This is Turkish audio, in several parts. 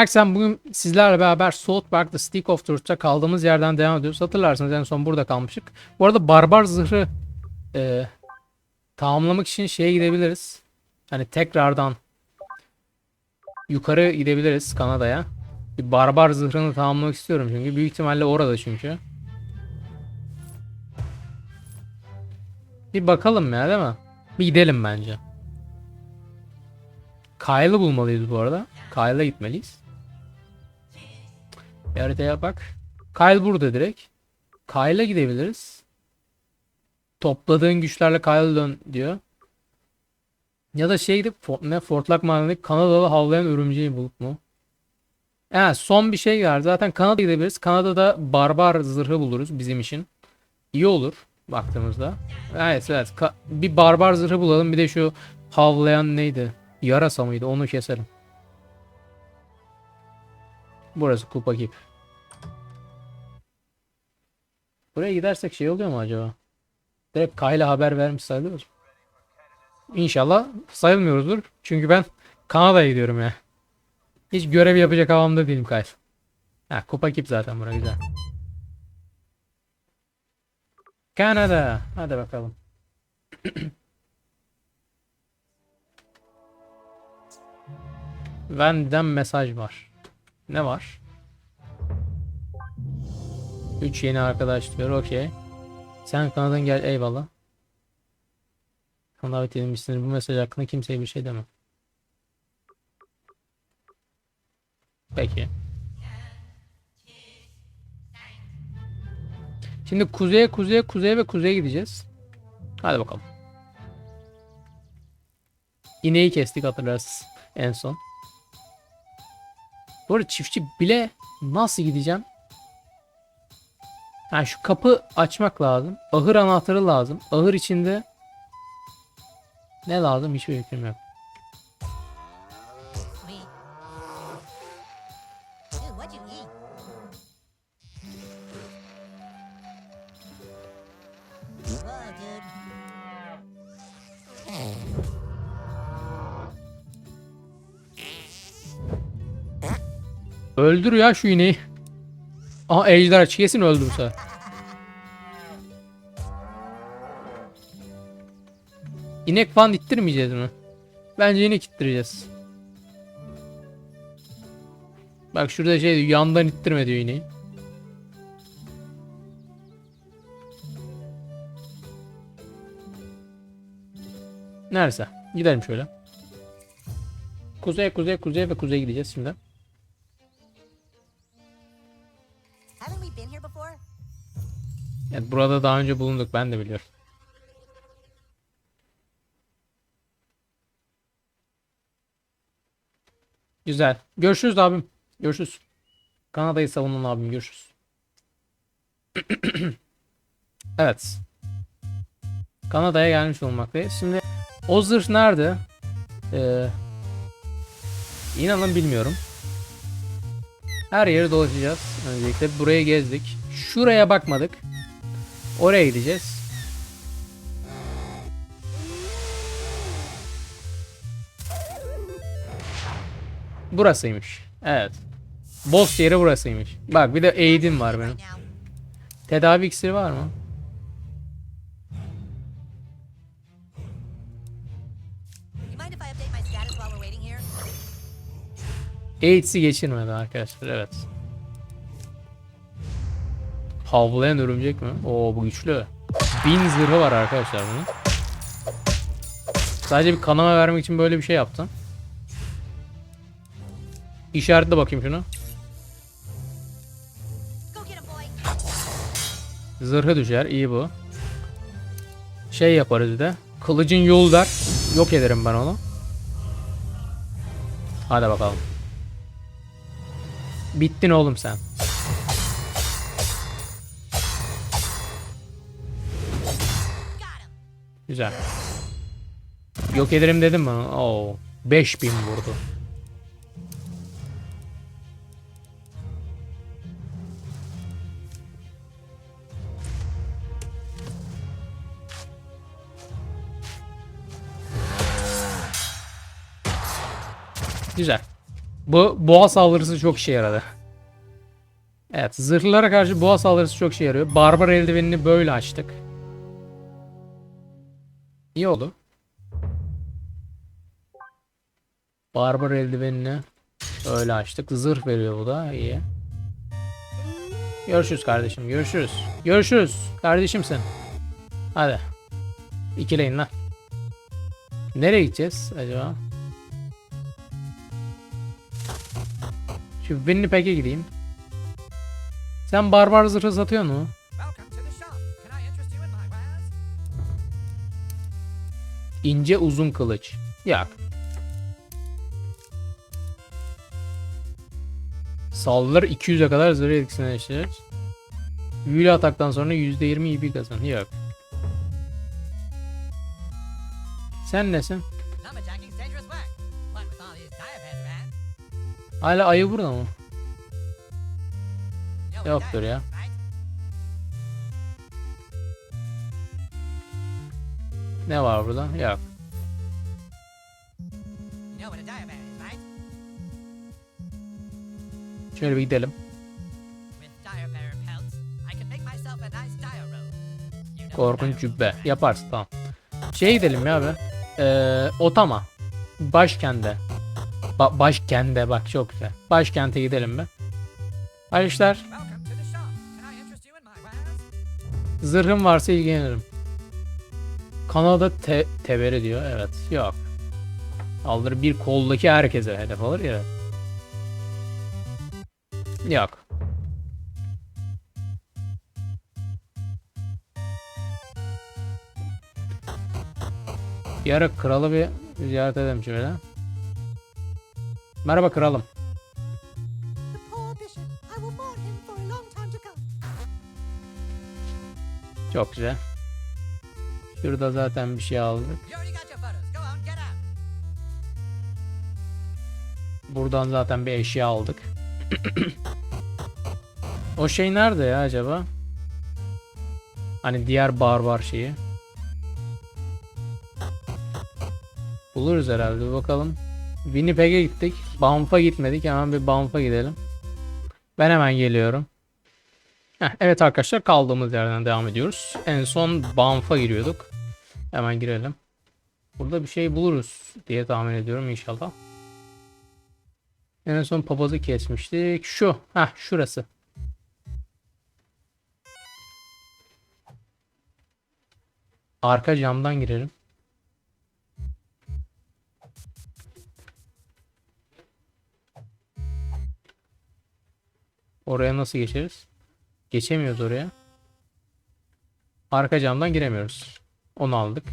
Herkese bugün sizlerle beraber South Park'ta Stick of Truth'ta kaldığımız yerden devam ediyoruz. Hatırlarsınız en son burada kalmıştık. Bu arada barbar zırhı e, tamamlamak için şeye gidebiliriz. Hani tekrardan yukarı gidebiliriz Kanada'ya. Bir barbar zırhını tamamlamak istiyorum çünkü. Büyük ihtimalle orada çünkü. Bir bakalım ya değil mi? Bir gidelim bence. Kyle'ı bulmalıyız bu arada. Kyle'a gitmeliyiz. Bir haritaya bak. Kyle burada direkt. Kyle'a gidebiliriz. Topladığın güçlerle Kyle'a dön diyor. Ya da şey gidip Fort, ne Fortlak Maden'deki Kanadalı havlayan örümceği bulup mu? Evet son bir şey var. Zaten Kanada'ya gidebiliriz. Kanada'da barbar zırhı buluruz bizim için. İyi olur baktığımızda. Evet evet. Ka- bir barbar zırhı bulalım. Bir de şu havlayan neydi? Yarasa mıydı? Onu keselim. Burası kupa Buraya gidersek şey oluyor mu acaba? Direkt Kayla haber vermiş sayılıyoruz. mu? İnşallah sayılmıyoruzdur. Çünkü ben Kanada'ya gidiyorum ya. Hiç görev yapacak havamda değilim Kyle. Ha kupa kip zaten bura güzel. Kanada. Hadi bakalım. Wendy'den mesaj var. Ne var? 3 yeni arkadaş diyor. Okey. Sen Kanada'dan gel. Eyvallah. Sana davet edilmişsiniz. Bu mesaj hakkında kimseye bir şey demem. Peki. Şimdi kuzeye, kuzeye, kuzeye ve kuzeye gideceğiz. Hadi bakalım. İneği kestik hatırlarsınız en son. Bu arada çiftçi bile nasıl gideceğim? Ha şu kapı açmak lazım. Ahır anahtarı lazım. Ahır içinde ne lazım hiçbir fikrim yok. Öldür ya şu ineği. Aha ejderha kesin öldü bu sefer. İnek falan ittirmeyeceğiz mi? Bence inek ittireceğiz. Bak şurada şey diyor, yandan ittirme diyor ineği. Nerede? Gidelim şöyle. Kuzey, kuzey, kuzey ve kuzeye gideceğiz şimdi. Evet, burada daha önce bulunduk ben de biliyorum. Güzel. Görüşürüz abim. Görüşürüz. Kanada'yı savunan abim. Görüşürüz. evet. Kanada'ya gelmiş olmaktayız. Şimdi o zırh nerede? Ee, inanın bilmiyorum. Her yeri dolaşacağız. Öncelikle burayı gezdik. Şuraya bakmadık. Oraya gideceğiz. Burasıymış. Evet. Boss yeri burasıymış. Bak bir de Aid'im var benim. Tedavi iksiri var mı? AIDS'i geçirmedi arkadaşlar evet. Havlayan örümcek mi? Oo bu güçlü. Bin zırhı var arkadaşlar bunun. Sadece bir kanama vermek için böyle bir şey yaptım. İşaretle bakayım şunu. Zırhı düşer iyi bu. Şey yaparız de. Kılıcın yol der. Yok ederim ben onu. Hadi bakalım. Bittin oğlum sen. Güzel. Yok ederim dedim mi? Oo. 5000 vurdu. Güzel. Bu boğa saldırısı çok işe yaradı. Evet zırhlara karşı boğa saldırısı çok işe yarıyor. Barbar eldivenini böyle açtık. İyi oldu. Barbar eldivenini öyle açtık. Zırh veriyor bu da iyi. Görüşürüz kardeşim. Görüşürüz. Görüşürüz. Kardeşimsin. Hadi. İkileyin lan. Nereye gideceğiz acaba? Şu Winnipeg'e gideyim. Sen barbar zırhı satıyor mu? İnce uzun kılıç. Yok. Saldırılar 200'e kadar zırh etkisine erişir. Büyülü ataktan sonra %20 iyi kazan. Yok. Sen nesin? Hala ayı burada mı? Yoktur ya. Ne var burada? Yok. Şöyle bir gidelim. Korkunç cübbe. Yaparsın tamam. Şeye gidelim ya abi. Ee, Otama. Başkente. Ba başkente bak çok güzel. Başkente gidelim mi? Wares? Zırhım varsa ilgilenirim. Kanada te teveri diyor. Evet. Yok. Aldır bir koldaki herkese hedef alır ya. Yok. Bir ara kralı bir ziyaret edelim şöyle. Merhaba kralım. Çok güzel. Şurada zaten bir şey aldık. Buradan zaten bir eşya aldık. o şey nerede ya acaba? Hani diğer barbar şeyi. Buluruz herhalde bir bakalım. Winnipeg'e gittik. Banff'a gitmedik. Hemen bir Banff'a gidelim. Ben hemen geliyorum. Heh, evet arkadaşlar kaldığımız yerden devam ediyoruz. En son Banff'a giriyorduk. Hemen girelim. Burada bir şey buluruz diye tahmin ediyorum inşallah. En son papazı kesmiştik. Şu. Heh şurası. Arka camdan girelim. Oraya nasıl geçeriz? Geçemiyoruz oraya. Arka camdan giremiyoruz. Onu aldık.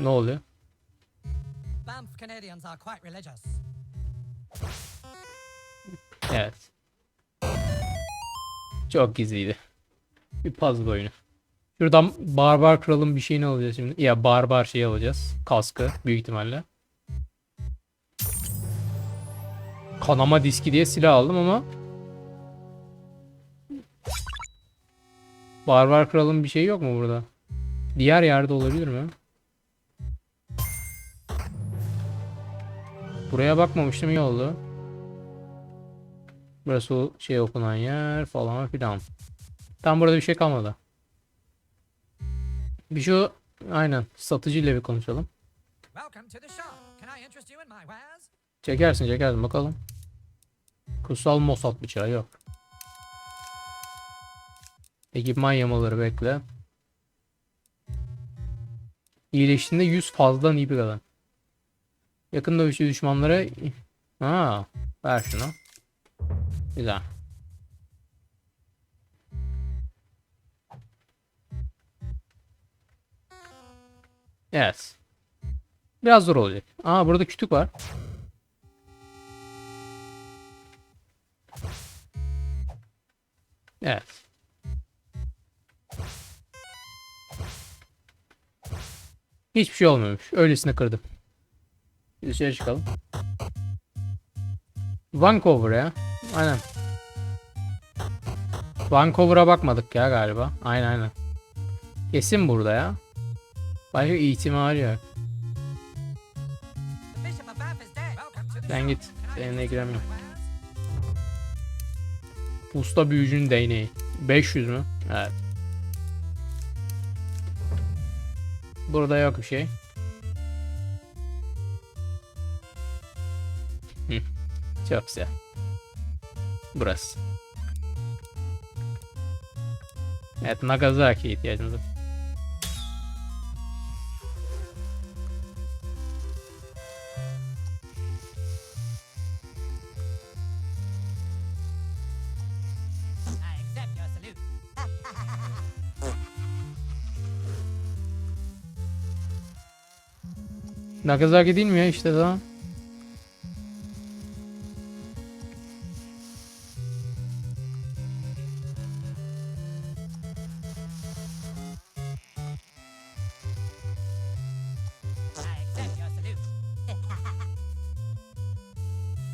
Ne oluyor? Evet. Çok gizliydi. Bir puzzle oyunu. Şuradan barbar kralın bir şeyini alacağız şimdi. Ya barbar şeyi alacağız. Kaskı büyük ihtimalle. Kanama diski diye silah aldım ama Barbar kralın bir şeyi yok mu burada? Diğer yerde olabilir mi? Buraya bakmamıştım iyi oldu. Burası şey okunan yer falan filan. Tam burada bir şey kalmadı. Bir şu aynen satıcıyla bir konuşalım. Çekersin çekersin bakalım. Kutsal Mossad bıçağı yok. Ekipman yamaları bekle. İyileştiğinde 100 fazladan iyi bir kadın. Yakın dövüşçü düşmanlara... Ha, ver şunu. Güzel. Evet. Biraz zor olacak. Aa burada kütük var. Evet. Hiçbir şey olmamış. Öylesine kırdım. Bir dışarı çıkalım. Vancouver ya. Aynen. Vancouver'a bakmadık ya galiba. Aynen aynen. Kesin burada ya. Başka ihtimali yok. Sen git. Seninle giremiyorum. Usta büyücünün değneği. 500 mü? Evet. Burada yok bir şey. Hı. Çok güzel. Burası. Evet Nagasaki'ye ihtiyacımız var. Nagasaki değil mi ya işte salute.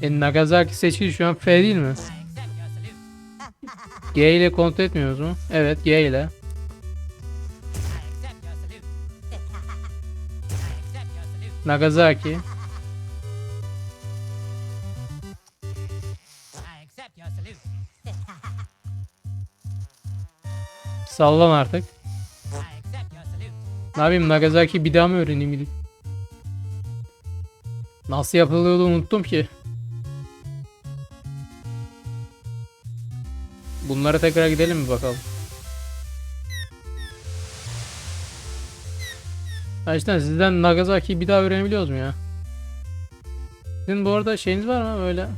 E, Nagasaki seçili şu an F değil mi? G ile kontrol etmiyoruz mu? Evet G ile. Nagasaki. Sallan artık. Ne yapayım Nagasaki bir daha mı öğreneyim? Nasıl yapılıyordu unuttum ki. Bunlara tekrar gidelim mi bakalım. Gerçekten sizden Nagasaki'yi bir daha öğrenebiliyoruz mu ya? Sizin bu arada şeyiniz var mı böyle?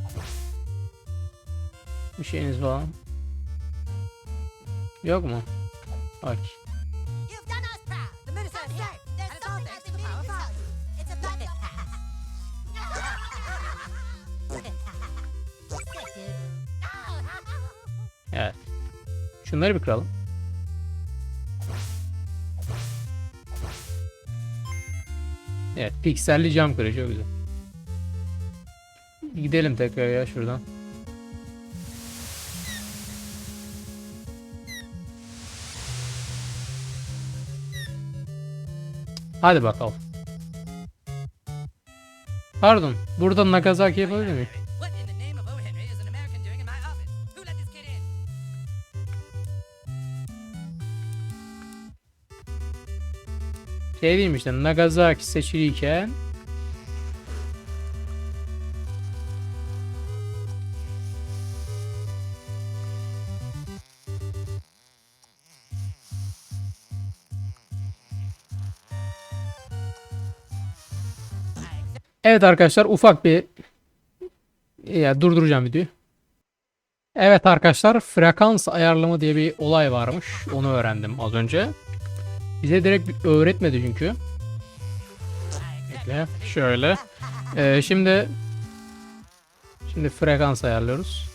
Bir şeyiniz falan. Yok mu? Bak. You've done us proud. Evet, pikselli cam kırıcı çok güzel. Gidelim tekrar ya şuradan. Hadi bakalım. Pardon, burada Nagasaki yapabilir miyim? Şey diyeyim işte Nagasaki seçiliyken Evet arkadaşlar ufak bir ya durduracağım videoyu. Evet arkadaşlar frekans ayarlama diye bir olay varmış. Onu öğrendim az önce. Bize direkt öğretmedi çünkü. Bekle. Şöyle. Ee, şimdi şimdi frekans ayarlıyoruz.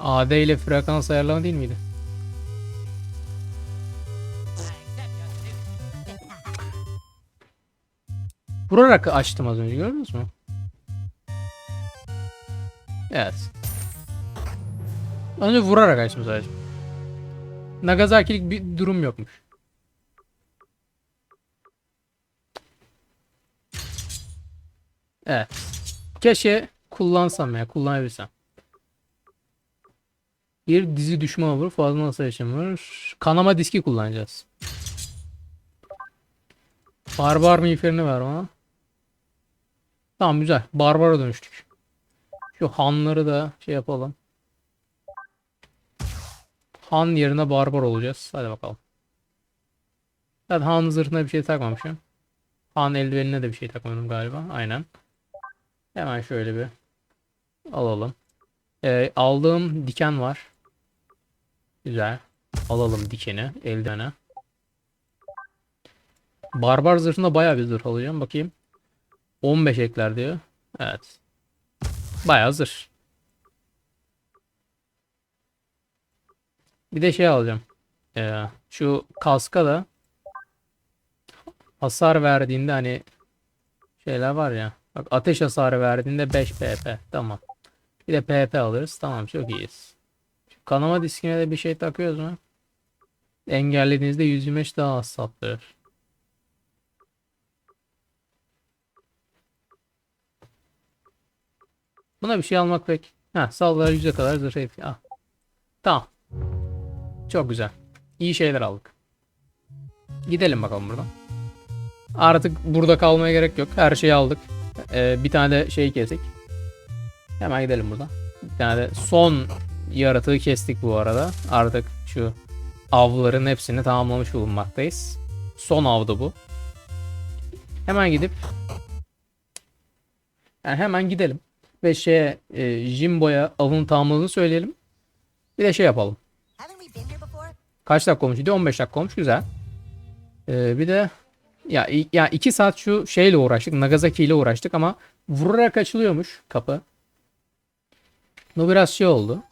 AD ile frekans ayarlama değil miydi? Vurarak açtım az önce gördünüz mü? Evet. Önce vurarak açtım sadece. Nagasaki'lik bir durum yokmuş. Evet. Keşke kullansam ya kullanabilsem. Bir dizi düşman vur fazla nasıl yaşanır? Kanama diski kullanacağız. Barbar miğferini ver bana. Tamam güzel. Barbara dönüştük. Şu hanları da şey yapalım. Han yerine barbar olacağız. Hadi bakalım. Zaten han zırhına bir şey takmamışım. Han eldivenine de bir şey takmadım galiba. Aynen. Hemen şöyle bir alalım. Ee, aldığım diken var. Güzel. Alalım dikeni, eldivene. Barbar zırhına bayağı bir zırh alacağım. Bakayım. 15 ekler diyor. Evet. Bayağı zırh. Bir de şey alacağım. Ee, şu kaska da hasar verdiğinde hani şeyler var ya. Bak ateş hasarı verdiğinde 5 PP. Tamam. Bir de PP alırız. Tamam çok iyiyiz. Şu kanama diskine de bir şey takıyoruz mu? Engellediğinizde 125 daha az saptırır. Buna bir şey almak pek. Ha sallara yüze kadar zırh etki. Ah. Tamam. Çok güzel. İyi şeyler aldık. Gidelim bakalım buradan. Artık burada kalmaya gerek yok. Her şeyi aldık. Ee, bir tane de şey kestik. Hemen gidelim buradan. Bir tane de son yaratığı kestik bu arada. Artık şu avların hepsini tamamlamış bulunmaktayız. Son avdı bu. Hemen gidip yani hemen gidelim ve şeye e, Jimbo'ya avın tamamladığını söyleyelim. Bir de şey yapalım. Kaç dakika olmuş? diyor 15 dakika olmuş. Güzel. Ee, bir de ya ya 2 saat şu şeyle uğraştık. Nagasaki ile uğraştık ama vurarak açılıyormuş kapı. Bu biraz şey oldu.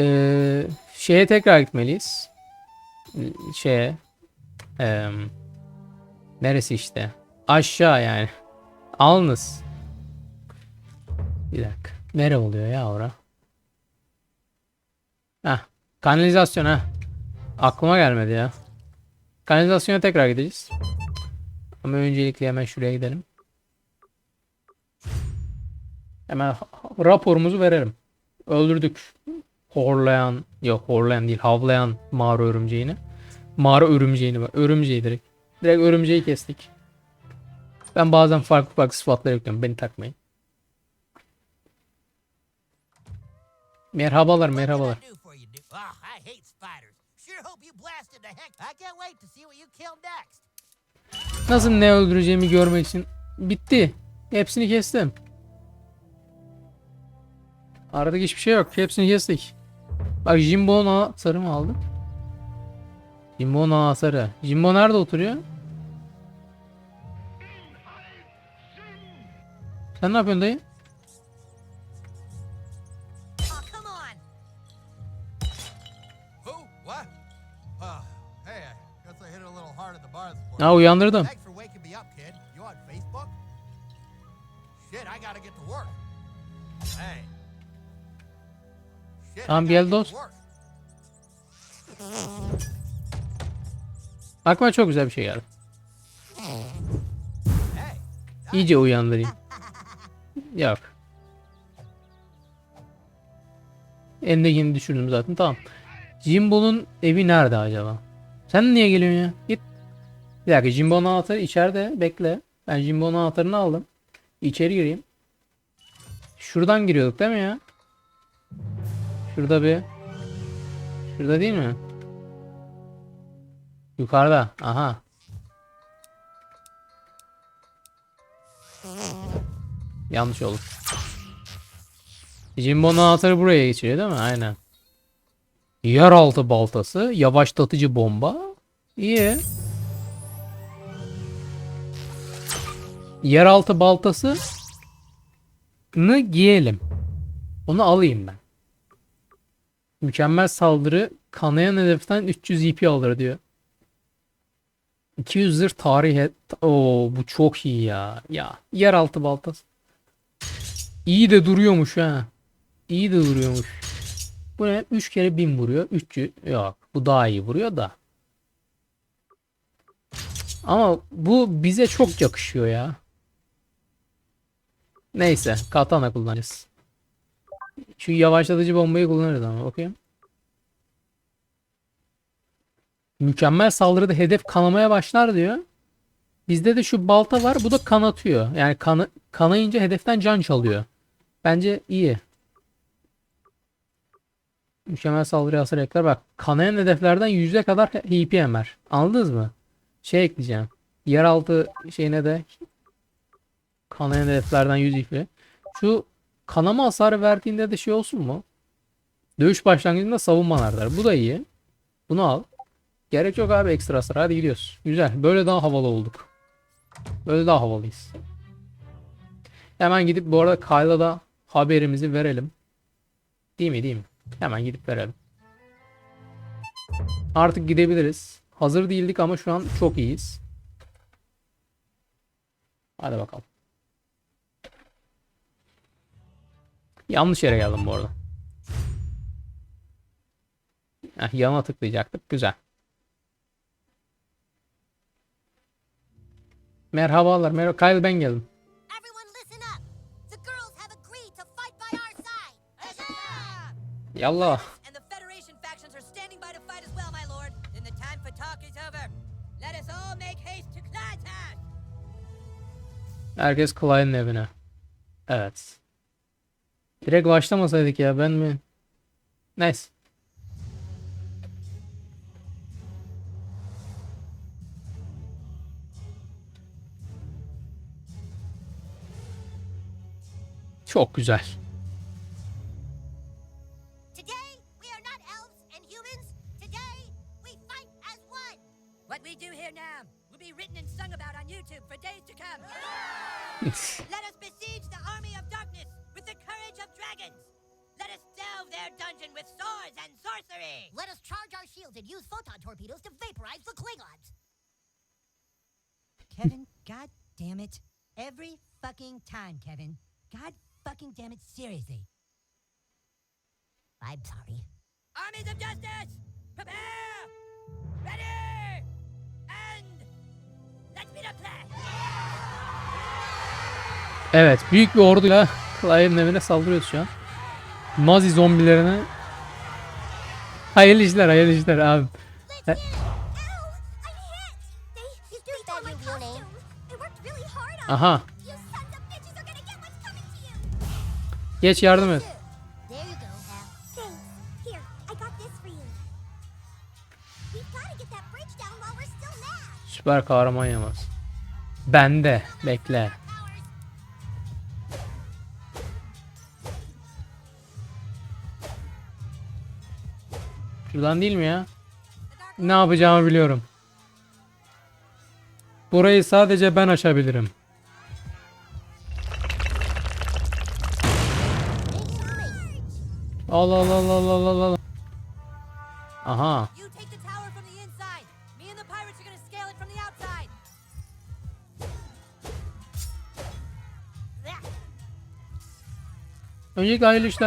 Ee, şeye tekrar gitmeliyiz. Ee, Şeye. Ee, neresi işte? Aşağı yani. Alnız. Bir dakika. Nere oluyor ya ora? Heh. Kanalizasyon ha. Aklıma gelmedi ya. Kanalizasyona tekrar gideceğiz. Ama öncelikle hemen şuraya gidelim. Hemen raporumuzu verelim. Öldürdük. Horlayan, yok horlayan değil, havlayan mağara örümceğini. Mağara örümceğini var. Örümceği direkt. Direkt örümceği kestik. Ben bazen farklı farklı sıfatlar ekliyorum. Beni takmayın. Merhabalar, merhabalar. Hope you blasted the heck. I can't wait to see what you kill next. Nasıl ne öldüreceğimi görmek için bitti. Hepsini kestim. Artık hiçbir şey yok. Hepsini kestik. Bak Jimbo'nun anahtarı mı aldık? Jimbo'nun anahtarı. Jimbo nerede oturuyor? Sen ne yapıyorsun dayı? Oh, Ha uyandırdım. Thanks for waking me up, kid. You on Facebook? Shit, I gotta get to work. Hey. Shit, I Tamam, gel dost. Aklıma çok güzel bir şey geldi. İyice uyandırayım. Yok. Endekini düşürdüm zaten. Tamam. Jimbo'nun evi nerede acaba? Sen niye geliyorsun ya? Git. Bir dakika Jimbo'nun anahtarı içeride. Bekle. Ben Jimbo'nun anahtarını aldım. İçeri gireyim. Şuradan giriyorduk değil mi ya? Şurada bir. Şurada değil mi? Yukarıda. Aha. Yanlış oldu. Jimbo'nun anahtarı buraya geçiriyor değil mi? Aynen. Yeraltı baltası, yavaşlatıcı bomba. İyi. Yeraltı baltası nı giyelim. Onu alayım ben. Mükemmel saldırı kanayan hedeften 300 EP alır diyor. 200 zırh tarihe. Oo bu çok iyi ya. Ya yeraltı baltası. İyi de duruyormuş ha. İyi de duruyormuş. Bu ne? 3 kere 1000 vuruyor. 300 yok. Bu daha iyi vuruyor da. Ama bu bize çok yakışıyor ya. Neyse. Katana kullanacağız. Şu yavaşlatıcı bombayı kullanırız ama. Bakayım. Mükemmel saldırıda hedef kanamaya başlar diyor. Bizde de şu balta var. Bu da kanatıyor. Yani kanı, kanayınca hedeften can çalıyor. Bence iyi. Mükemmel saldırı hasar ekler. Bak kanayan hedeflerden yüze kadar HP emer. Anladınız mı? Şey ekleyeceğim. Yeraltı şeyine de kanayan hedeflerden 100 HP. Şu kanama hasarı verdiğinde de şey olsun mu? Dövüş başlangıcında savunma artar. Bu da iyi. Bunu al. Gerek yok abi ekstra hasar. Hadi gidiyoruz. Güzel. Böyle daha havalı olduk. Böyle daha havalıyız. Hemen gidip bu arada Kyle'a da haberimizi verelim. Değil mi değil mi? Hemen gidip verelim. Artık gidebiliriz. Hazır değildik ama şu an çok iyiyiz. Hadi bakalım. Yanlış yere geldim bu arada. Heh, yana tıklayacaktık. Güzel. Merhabalar. Merhaba. Kyle ben geldim. House. Herkes Clyde'ın evine. Evet. Direkt başlamasaydık ya ben mi? Neyse. Çok güzel. Let us besiege the army of darkness with the courage of dragons. Let us delve their dungeon with swords and sorcery. Let us charge our shields and use photon torpedoes to vaporize the Klingons. Kevin, god damn it. Every fucking time, Kevin. God fucking damn it, seriously. I'm sorry. Armies of Justice! Prepare! Ready! And let's be the play! Evet, büyük bir orduyla Clyde'ın evine saldırıyoruz şu an. Nazi zombilerine Hayırlı işler, hayırlı işler abi. Ow! I'm hit! They, they stole my costume. I worked Şuradan değil mi ya? Ne yapacağımı biliyorum. Burayı sadece ben açabilirim. Al al al al al al. Aha. You take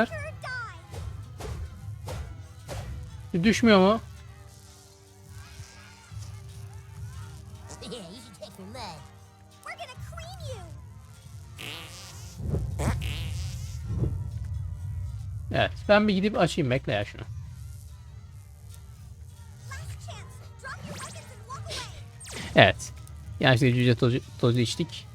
the cream you. Evet. Ben bir gidip açayım. Bekle ya şunu. Evet. Yanlışlıkla cüce tozu, tozu içtik.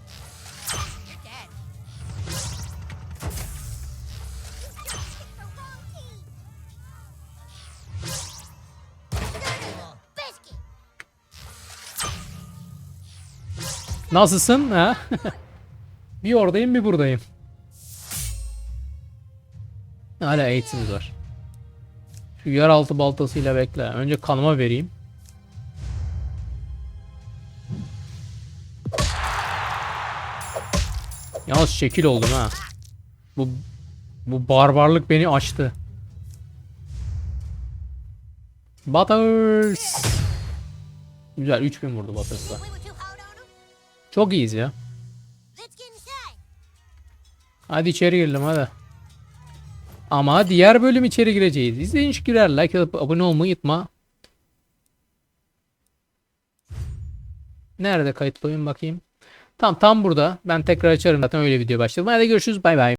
Nasılsın? Ha? bir oradayım bir buradayım. Hala eğitimimiz var. Şu yeraltı baltasıyla bekle. Önce kanıma vereyim. Yalnız şekil oldum ha. Bu bu barbarlık beni açtı. Butters. Güzel 3000 vurdu Butters'la. Çok iyiyiz ya. Hadi içeri girelim hadi. Ama diğer bölüm içeri gireceğiz. İzleyin şu girer. Like atıp abone olmayı unutma. Nerede kayıt oyun bakayım. Tam tam burada. Ben tekrar açarım zaten öyle video başladım. Hadi görüşürüz. Bay bay.